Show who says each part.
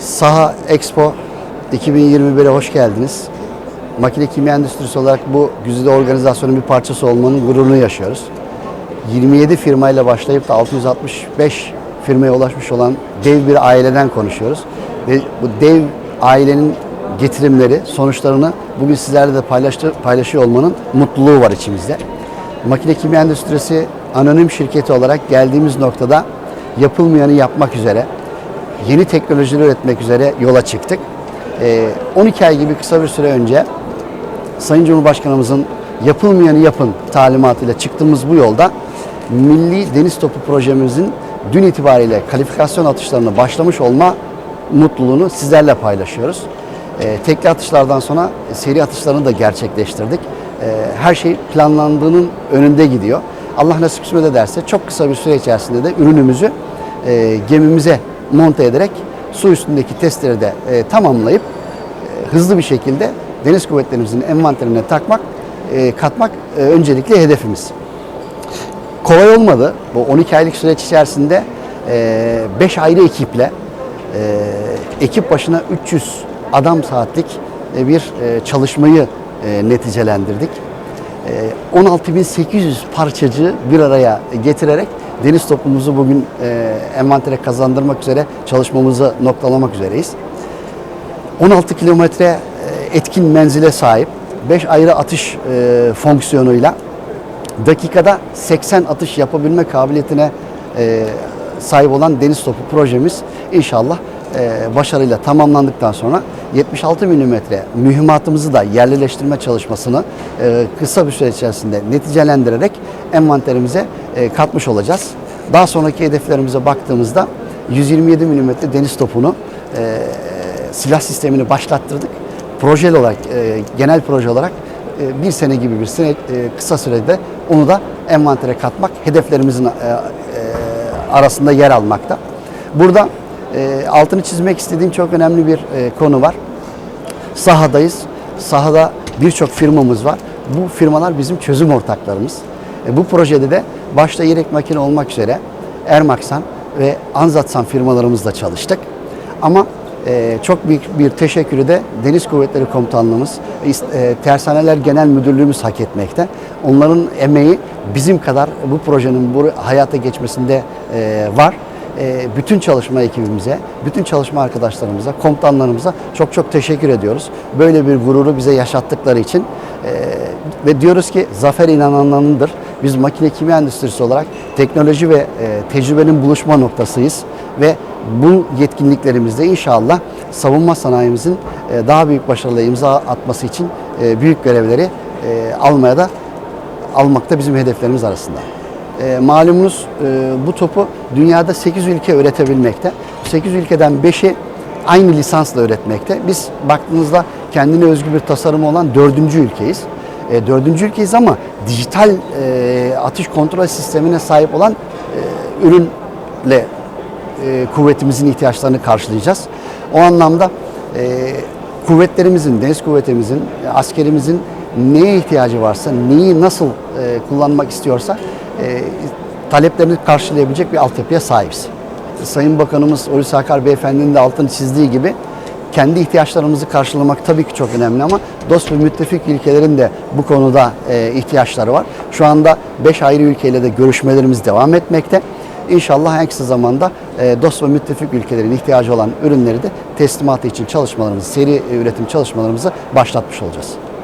Speaker 1: Saha Expo 2021'e hoş geldiniz. Makine kimya endüstrisi olarak bu güzide organizasyonun bir parçası olmanın gururunu yaşıyoruz. 27 firmayla başlayıp da 665 firmaya ulaşmış olan dev bir aileden konuşuyoruz. Ve bu dev ailenin getirimleri, sonuçlarını bugün sizlerle de paylaştı, paylaşıyor olmanın mutluluğu var içimizde. Makine kimya endüstrisi anonim şirketi olarak geldiğimiz noktada yapılmayanı yapmak üzere yeni teknolojiler üretmek üzere yola çıktık. Ee, 12 ay gibi kısa bir süre önce Sayın Cumhurbaşkanımızın yapılmayanı yapın talimatıyla çıktığımız bu yolda Milli Deniz Topu projemizin dün itibariyle kalifikasyon atışlarına başlamış olma mutluluğunu sizlerle paylaşıyoruz. Ee, tekli atışlardan sonra seri atışlarını da gerçekleştirdik. Ee, her şey planlandığının önünde gidiyor. Allah nasip kısmet ederse çok kısa bir süre içerisinde de ürünümüzü e, gemimize monte ederek su üstündeki testleri de e, tamamlayıp e, hızlı bir şekilde deniz kuvvetlerimizin envanterine takmak, e, katmak e, öncelikli hedefimiz. Kolay olmadı. Bu 12 aylık süreç içerisinde 5 ayrı ekiple e, ekip başına 300 adam saatlik e, bir e, çalışmayı e, neticelendirdik. E, 16.800 parçacığı bir araya getirerek deniz topumuzu bugün e, envantere kazandırmak üzere çalışmamızı noktalamak üzereyiz. 16 kilometre e, etkin menzile sahip 5 ayrı atış e, fonksiyonuyla dakikada 80 atış yapabilme kabiliyetine e, sahip olan deniz topu projemiz inşallah e, başarıyla tamamlandıktan sonra 76 milimetre mühimmatımızı da yerleştirme çalışmasını e, kısa bir süre içerisinde neticelendirerek envanterimize katmış olacağız. Daha sonraki hedeflerimize baktığımızda 127 milimetre deniz topunu e, silah sistemini başlattırdık. Projeli olarak, e, genel proje olarak e, bir sene gibi bir sene e, kısa sürede onu da envantere katmak hedeflerimizin e, e, arasında yer almakta. Burada e, altını çizmek istediğim çok önemli bir e, konu var. Sahadayız. Sahada birçok firmamız var. Bu firmalar bizim çözüm ortaklarımız. E, bu projede de başta yedek makine olmak üzere Ermaksan ve Anzatsan firmalarımızla çalıştık. Ama e, çok büyük bir teşekkürü de Deniz Kuvvetleri Komutanlığımız, e, Tersaneler Genel Müdürlüğümüz hak etmekte. Onların emeği bizim kadar bu projenin bu hayata geçmesinde e, var. E, bütün çalışma ekibimize, bütün çalışma arkadaşlarımıza, komutanlarımıza çok çok teşekkür ediyoruz. Böyle bir gururu bize yaşattıkları için e, ve diyoruz ki zafer inananlarındır. Biz makine kimya endüstrisi olarak teknoloji ve e, tecrübenin buluşma noktasıyız ve bu yetkinliklerimizde inşallah savunma sanayimizin e, daha büyük başarılı imza atması için e, büyük görevleri almaya da almakta bizim hedeflerimiz arasında. E, malumunuz bu topu dünyada 8 ülke üretebilmekte. Bu 8 ülkeden 5'i aynı lisansla üretmekte. Biz baktığınızda kendine özgü bir tasarımı olan dördüncü ülkeyiz. E, dördüncü ülkeyiz ama dijital e, atış kontrol sistemine sahip olan e, ürünle e, kuvvetimizin ihtiyaçlarını karşılayacağız. O anlamda e, kuvvetlerimizin, deniz kuvvetimizin, askerimizin neye ihtiyacı varsa, neyi nasıl e, kullanmak istiyorsa e, taleplerini karşılayabilecek bir altyapıya sahibiz. Sayın Bakanımız Hulusi Akar Beyefendi'nin de altını çizdiği gibi kendi ihtiyaçlarımızı karşılamak tabii ki çok önemli ama dost ve müttefik ülkelerin de bu konuda e, ihtiyaçları var. Şu anda 5 ayrı ülkeyle de görüşmelerimiz devam etmekte. İnşallah en kısa zamanda e, dost ve müttefik ülkelerin ihtiyacı olan ürünleri de teslimatı için çalışmalarımızı, seri üretim çalışmalarımızı başlatmış olacağız.